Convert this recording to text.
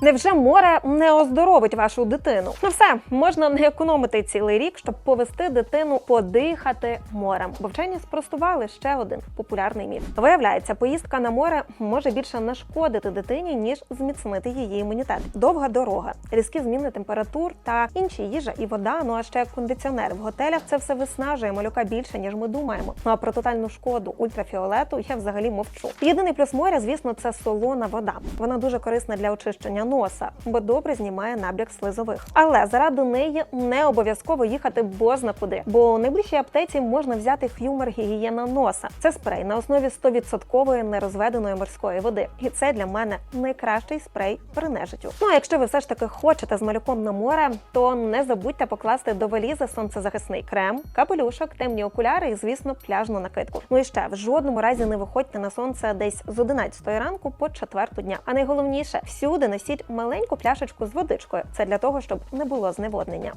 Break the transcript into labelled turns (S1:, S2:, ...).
S1: Невже море не оздоровить вашу дитину? Ну все, можна не економити цілий рік, щоб повести дитину подихати морем. Бо вчені спростували ще один популярний міф. Виявляється, поїздка на море може більше нашкодити дитині ніж зміцнити її імунітет. Довга дорога, різкі зміни температур та інші їжа і вода. Ну а ще кондиціонер в готелях. Це все виснажує малюка більше ніж ми думаємо. Ну а про тотальну шкоду ультрафіолету я взагалі мовчу. Єдиний плюс моря, звісно, це солона вода. Вона дуже корисна для очищення носа, бо добре знімає набряк слизових. Але заради неї не обов'язково їхати бозна куди, бо у найближчій аптеці можна взяти х'юмер гігієна носа. Це спрей на основі 100% нерозведеної морської води. І це для мене найкращий спрей при нежиттю. Ну а якщо ви все ж таки хочете з малюком на море, то не забудьте покласти до валізи сонцезахисний крем, капелюшок, темні окуляри і, звісно, пляжну накидку. Ну і ще в жодному разі не виходьте на сонце десь з 11 ранку по 4 дня. А найголовніше всюди носіть маленьку пляшечку з водичкою. Це для того, щоб не було зневоднення.